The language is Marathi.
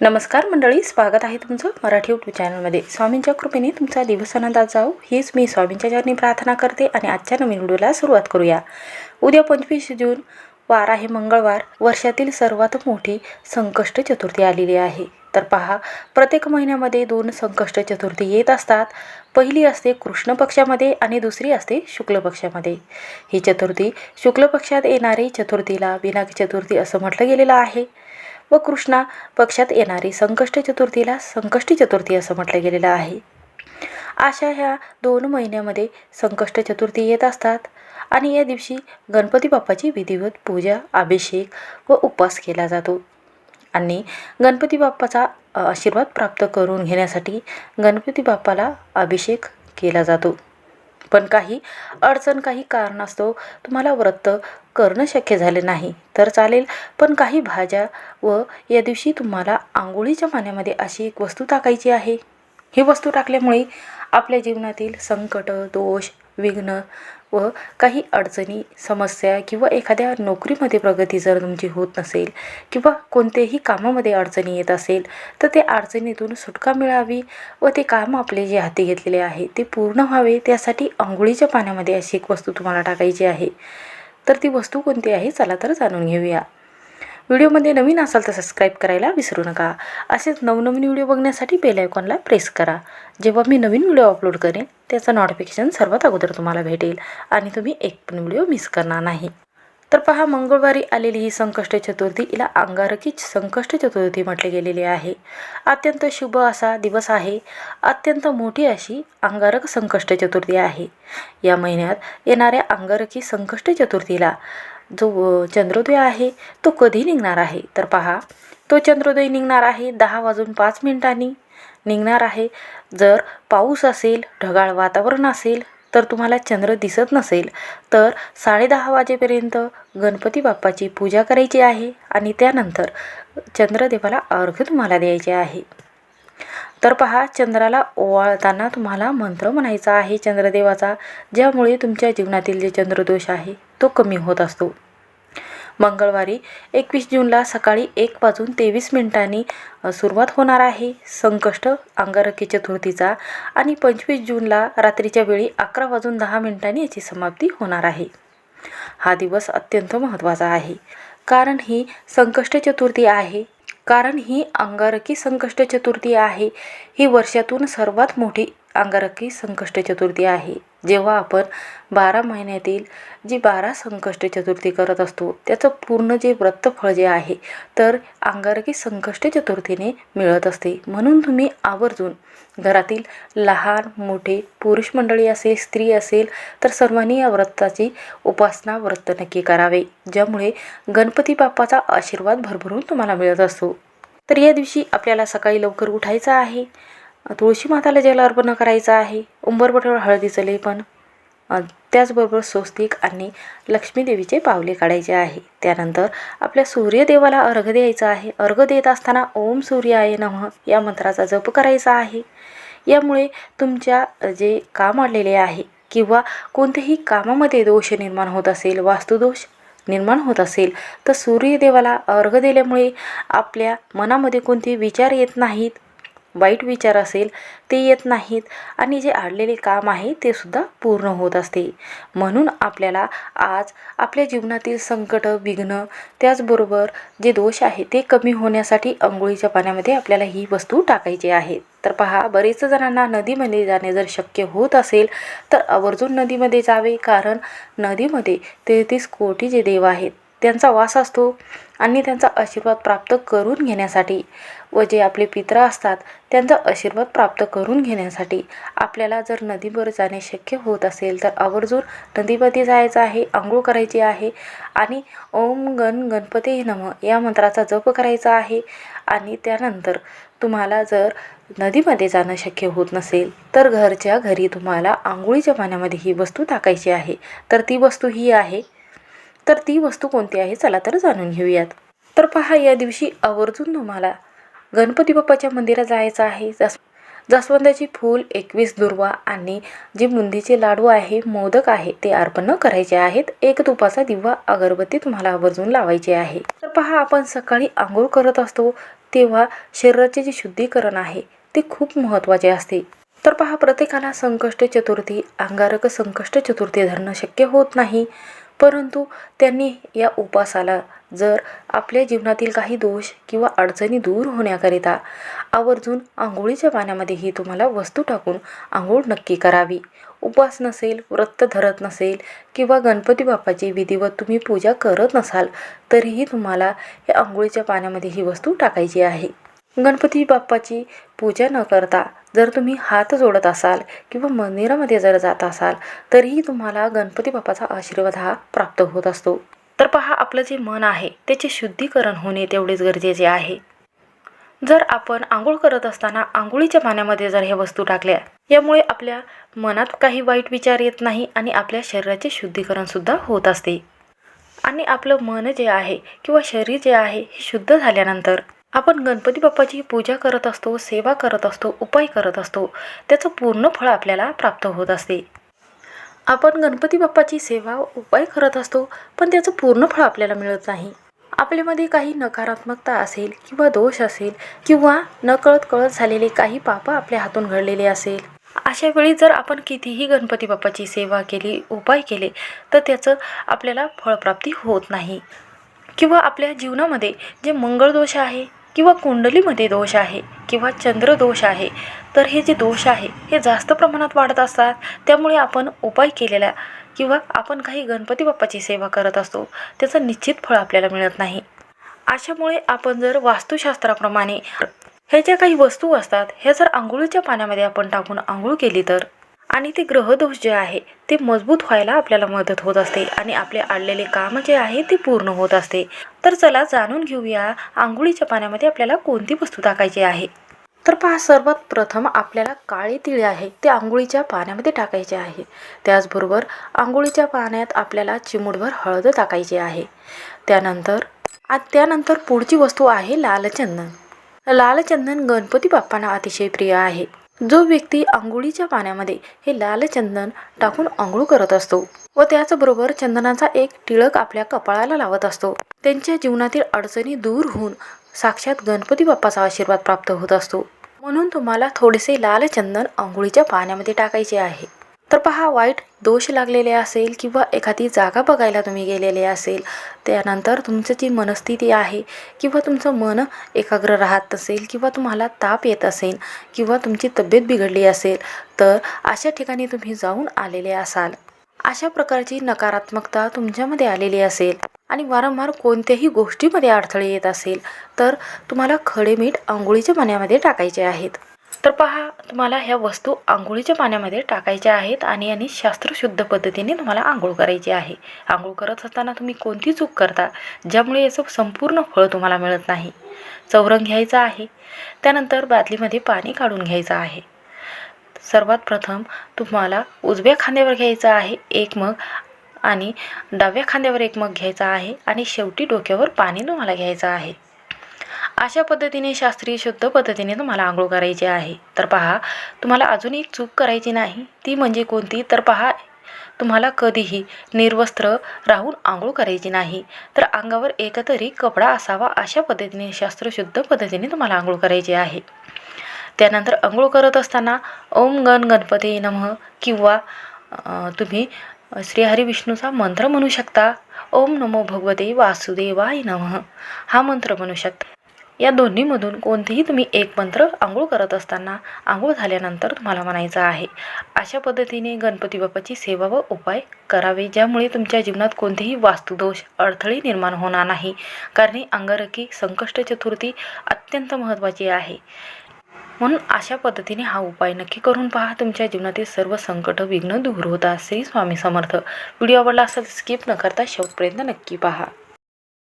नमस्कार मंडळी स्वागत आहे तुमचं मराठी यूट्यूब चॅनलमध्ये स्वामींच्या कृपेने तुमचा दिवस आनंदात जाऊ हीच मी स्वामींच्या चरणी प्रार्थना करते आणि आजच्या नवीन व्हिडिओला सुरुवात करूया. उद्या पंचवीस जून वार आहे मंगळवार. वर्षातील सर्वात मोठी संकष्ट चतुर्थी आलेली आहे. तर पहा प्रत्येक महिन्यामध्ये दोन संकष्ट चतुर्थी येत असतात. पहिली असते कृष्ण पक्षामध्ये आणि दुसरी असते शुक्ल पक्षामध्ये. ही चतुर्थी शुक्ल पक्षात येणारी चतुर्थीला विनायक चतुर्थी असं म्हटलं गेलेलं आहे. व कृष्णा पक्षात येणारी संकष्ट चतुर्थीला संकष्टी चतुर्थी असं म्हटलं गेलेलं आहे. अशा ह्या दोन महिन्यामध्ये संकष्ट चतुर्थी येत असतात आणि या दिवशी गणपती बाप्पाची विधिवत पूजा अभिषेक व उपवास केला जातो. आणि गणपती बाप्पाचा आशीर्वाद प्राप्त करून घेण्यासाठी गणपती बाप्पाला अभिषेक केला जातो. पण काही अडचण काही कारणास्तव तुम्हाला व्रत करणं शक्य झाले नाही तर चालेल. पण काही भाज्या व या दिवशी तुम्हाला आंघोळीच्या पाण्यामध्ये अशी एक वस्तू टाकायची आहे. ही वस्तू टाकल्यामुळे आपल्या जीवनातील संकट दोष विघ्न व काही अडचणी समस्या किंवा एखाद्या नोकरीमध्ये प्रगती जर तुमची होत नसेल किंवा कोणत्याही कामामध्ये अडचणी येत असेल तर ते अडचणीतून सुटका मिळावी व ते काम आपले जे हाती घेतलेले आहे ते पूर्ण व्हावे. त्यासाठी आंघोळीच्या पाण्यामध्ये अशी एक वस्तू तुम्हाला टाकायची आहे. तर ती वस्तू कोणती आहे? चला तर जाणून घेऊया. व्हिडिओमध्ये नवीन असाल तर सबस्क्राईब करायला विसरू नका. असेच नवनवीन व्हिडिओ बघण्यासाठी बेल आयकॉनला प्रेस करा. जेव्हा मी नवीन व्हिडिओ अपलोड करेन त्याचं नोटिफिकेशन सर्वात अगोदर तुम्हाला भेटेल आणि तुम्ही एक पण व्हिडिओ मिस करणार नाही. तर पहा मंगळवारी आलेली ही संकष्ट चतुर्थी हिला अंगारकी संकष्ट चतुर्थी म्हटले गेलेली आहे. अत्यंत शुभ असा दिवस आहे. अत्यंत मोठी अशी अंगारक संकष्ट चतुर्थी आहे. या महिन्यात येणाऱ्या अंगारकी संकष्ट चतुर्थीला जो चंद्रोदय आहे तो कधी निघणार आहे? तर पहा तो चंद्रोदय निघणार आहे दहा वाजून पाच मिनिटांनी. निघणार आहे. जर पाऊस असेल ढगाळ वातावरण असेल तर तुम्हाला चंद्र दिसत नसेल तर साडेदहा वाजेपर्यंत गणपती बाप्पाची पूजा करायची आहे आणि त्यानंतर चंद्रदेवाला अर्घ तुम्हाला द्यायचे आहे. तर पहा चंद्राला ओवाळताना तुम्हाला मंत्र म्हणायचा आहे. चंद्रदेवाचा ज्यामुळे तुमच्या जीवनातील जे चंद्रदोष आहे तो कमी होत असतो. मंगळवारी एकवीस जूनला सकाळी एक वाजून तेवीस मिनिटांनी सुरुवात होणार आहे. संकष्ट अंगारकी चतुर्थीचा आणि पंचवीस जूनला रात्रीच्या वेळी अकरा वाजून दहा मिनिटांनी याची समाप्ती होणार आहे. हा दिवस अत्यंत महत्त्वाचा आहे. कारण ही संकष्ट चतुर्थी आहे. कारण ही अंगारकी संकष्ट चतुर्थी आहे. ही वर्षातून सर्वात मोठी अंगारकी संकष्ट चतुर्थी आहे. जेव्हा आपण बारा महिन्यातील जी बारा संकष्ट चतुर्थी करत असतो त्याचं पूर्ण जे व्रतफळ जे आहे तर अंगारकी संकष्ट चतुर्थीने मिळत असते. म्हणून तुम्ही आवर्जून घरातील लहान मोठे पुरुष मंडळी असेल स्त्री असेल तर सर्वांनी या व्रताची उपासना व्रत नक्की करावे ज्यामुळे गणपती बाप्पाचा आशीर्वाद भरभरून तुम्हाला मिळत असतो. तर या दिवशी आपल्याला सकाळी लवकर उठायचं आहे. तुळशी माताला जल अर्पण करायचं आहे? उंबरबटावर हळदीचं लेपन त्याचबरोबर स्वस्तिक आणि लक्ष्मीदेवीचे पावले काढायचे आहे. त्यानंतर आपल्या सूर्यदेवाला अर्घ द्यायचा आहे. अर्घ देत असताना ओम सूर्याय नमः या मंत्राचा जप करायचा आहे. यामुळे तुमच्या जे काम आलेले आहे किंवा कोणत्याही कामामध्ये दोष निर्माण होत असेल वास्तुदोष निर्माण होत असेल तर सूर्यदेवाला अर्घ दिल्यामुळे आपल्या मनामध्ये कोणते विचार येत नाहीत? वाईट विचार असेल ते येत नाहीत आणि जे आडलेले काम आहे ते सुद्धा पूर्ण होत असते. म्हणून आपल्याला आज आपल्या जीवनातील संकट विघ्न त्याचबरोबर जे दोष आहे ते कमी होण्यासाठी अंघोळीच्या पाण्यामध्ये आपल्याला ही वस्तू टाकायची आहे. तर पहा बरेच जणांना नदीमध्ये जाणे जर शक्य होत असेल तर आवर्जून नदीमध्ये जावे कारण नदीमध्ये तेहतीस कोटी जे देव आहेत त्यांचा वास असतो आणि त्यांचा आशीर्वाद प्राप्त करून घेण्यासाठी व जे आपले पित्र असतात त्यांचा आशीर्वाद प्राप्त करून घेण्यासाठी आपल्याला जर नदीवर जाणे शक्य होत असेल तर आवर्जून नदीमध्ये जायचं आहे आंघोळ करायची आहे आणि ओम गण गणपती नम या मंत्राचा जप करायचा आहे आणि त्यानंतर तुम्हाला जर नदीमध्ये जाणं शक्य होत नसेल तर घरच्या घरी तुम्हाला आंघोळीच्या पाण्यामध्ये ही वस्तू टाकायची आहे. तर ती वस्तू ही आहे तर ती वस्तू कोणती आहे चला तर जाणून घेऊयात. तर पहा या दिवशी आवर्जून तुम्हाला गणपती बाप्पाच्या मंदिरात जायचं आहे. जस जास्वंदाची फूल एकवीस दुर्वा आणि जे बुंदीचे लाडू आहे मोदक आहे ते अर्पण करायचे आहेत. एक तुपाचा दिवा अगरबत्ती तुम्हाला आवर्जून लावायची आहे. तर पहा आपण सकाळी आंघोळ करत असतो तेव्हा शरीराचे जे शुद्धीकरण आहे ते खूप महत्त्वाचे असते. तर पहा प्रत्येकाला संकष्ट चतुर्थी अंगारक संकष्ट चतुर्थी धरणं शक्य होत नाही. परंतु त्यांनी या उपासाला जर आपल्या जीवनातील काही दोष किंवा अडचणी दूर होण्याकरिता आवर्जून आंघोळीच्या पाण्यामध्येही तुम्हाला वस्तू टाकून आंघोळ नक्की करावी. उपास नसेल व्रत धरत नसेल किंवा गणपती बाप्पाची विधिवत तुम्ही पूजा करत नसाल तरीही तुम्हाला या आंघोळीच्या पाण्यामध्ये ही वस्तू टाकायची आहे. गणपती बाप्पाची पूजा न करता जर तुम्ही हात जोडत असाल किंवा मंदिरामध्ये जर जात असाल तरीही तुम्हाला गणपती बाप्पाचा आशीर्वाद हा प्राप्त होत असतो. तर पहा आपलं जे मन आहे त्याचे शुद्धीकरण होणे तेवढेच गरजेचे आहे. जर आपण आंघोळ करत असताना आंघोळीच्या पाण्यामध्ये जर ह्या वस्तू टाकल्या यामुळे आपल्या मनात काही वाईट विचार येत नाही आणि आपल्या शरीराचे शुद्धीकरणसुद्धा होत असते. आणि आपलं मन जे आहे किंवा शरीर जे आहे हे शुद्ध झाल्यानंतर आपण गणपती बाप्पाची पूजा करत असतो सेवा करत असतो उपाय करत असतो त्याचं पूर्ण फळ आपल्याला प्राप्त होत असते. आपण गणपती बाप्पाची सेवा उपाय करत असतो पण त्याचं पूर्ण फळ आपल्याला मिळत नाही. आपल्यामध्ये काही नकारात्मकता असेल किंवा दोष असेल किंवा नकळत कळत झालेले काही पापं आपल्या हातून घडलेले असेल. अशा वेळी जर आपण कितीही गणपती बाप्पाची सेवा केली उपाय केले तर त्याचं आपल्याला फळप्राप्ती होत नाही. किंवा आपल्या जीवनामध्ये जे मंगळदोष आहे किंवा कुंडलीमध्ये दोष आहे किंवा चंद्रदोष आहे तर हे जे दोष आहे हे जास्त प्रमाणात वाढत असतात. त्यामुळे आपण उपाय केलेला किंवा आपण काही गणपती बाप्पाची सेवा करत असतो त्याचं निश्चित फळ आपल्याला मिळत नाही. अशामुळे आपण जर वास्तुशास्त्राप्रमाणे ह्या ज्या काही वस्तू असतात ह्या जर आंघोळीच्या पाण्यामध्ये आपण टाकून आंघोळ केली तर आणि ते ग्रहदोष जे आहे ते मजबूत व्हायला आपल्याला मदत होत असते आणि आपले आडलेले काम जे आहे ते पूर्ण होत असते. तर चला जाणून घेऊया आंघोळीच्या पाण्यामध्ये आपल्याला कोणती वस्तू टाकायची आहे. तर पहा सर्वात प्रथम आपल्याला काळे तिळे आहे ते आंघोळीच्या पाण्यामध्ये टाकायचे आहे. त्याचबरोबर आंघोळीच्या पाण्यात आपल्याला चिमूटभर हळद टाकायची आहे. त्यानंतर आ त्यानंतर पुढची वस्तू आहे लालचंदन. लालचंदन गणपती बाप्पांना अतिशय प्रिय आहे. जो व्यक्ती आंघोळीच्या पाण्यामध्ये हे लाल चंदन टाकून आंघोळ करत असतो व त्याचबरोबर चंदनाचा एक टिळक आपल्या कपाळाला लावत असतो. त्यांच्या जीवनातील अडचणी दूर होऊन साक्षात गणपती बाप्पाचा आशीर्वाद प्राप्त होत असतो. म्हणून तुम्हाला थोडेसे लाल चंदन आंघोळीच्या पाण्यामध्ये टाकायचे आहे. तर पहा वाईट दोष लागलेले असेल किंवा एखादी जागा बघायला तुम्ही गेलेले असेल त्यानंतर तुमचं जी मनस्थिती आहे किंवा तुमचं मन एकाग्र राहत असेल किंवा तुम्हाला ताप येत असेल किंवा तुमची तब्येत बिघडली असेल तर अशा ठिकाणी तुम्ही जाऊन आलेले असाल. अशा प्रकारची नकारात्मकता तुमच्यामध्ये आलेली असेल आणि वारंवार कोणत्याही गोष्टीमध्ये अडथळे येत असेल तर तुम्हाला खडे मीठ आंघोळीच्या पाण्यामध्ये टाकायचे आहेत. तर पहा तुम्हाला ह्या वस्तू आंघोळीच्या पाण्यामध्ये टाकायच्या आहेत आणि आणि शास्त्रशुद्ध पद्धतीने तुम्हाला आंघोळ करायची आहे. आंघोळ करत असताना तुम्ही कोणती चूक करता ज्यामुळे याचं संपूर्ण फळ तुम्हाला मिळत नाही? चौरंग घ्यायचा आहे. त्यानंतर बादलीमध्ये पाणी काढून घ्यायचं आहे. सर्वात प्रथम तुम्हाला उजव्या खांद्यावर घ्यायचं आहे एक मग आणि डाव्या खांद्यावर एक मग घ्यायचा आहे आणि शेवटी डोक्यावर पाणी तुम्हाला घ्यायचं आहे. अशा पद्धतीने शास्त्रीय शुद्ध पद्धतीने तुम्हाला आंघोळ करायची आहे. तर पहा तुम्हाला अजून एक चूक करायची नाही. ती म्हणजे कोणती? तर पहा तुम्हाला कधीही निर्वस्त्र राहून आंघोळ करायची नाही. तर अंगावर एकतरी कपडा असावा अशा पद्धतीने शास्त्रशुद्ध पद्धतीने तुम्हाला आंघोळ करायची आहे. त्यानंतर आंघोळ करत असताना ओम गण गणपती नमः किंवा तुम्ही श्रीहरी विष्णूचा मंत्र म्हणू शकता. ओम नमो भगवते वासुदेवाय नमः. हा मंत्र म्हणू शकता. या दोन्हीमधून कोणतेही तुम्ही एक मंत्र आंघोळ करत असताना आंघोळ झाल्यानंतर तुम्हाला म्हणायचं आहे. अशा पद्धतीने गणपती बाप्पाची सेवा व उपाय करावे ज्यामुळे तुमच्या जीवनात कोणतेही वास्तुदोष अडथळे निर्माण होणार नाही. कारण अंगारकी संकष्ट चतुर्थी अत्यंत महत्त्वाची आहे. म्हणून अशा पद्धतीने हा उपाय नक्की करून पहा. तुमच्या जीवनातील सर्व संकट विघ्न दूर होतात श्री स्वामी समर्थ. व्हिडिओ आवडला असेल स्किप न करता शेवटपर्यंत नक्की पहा.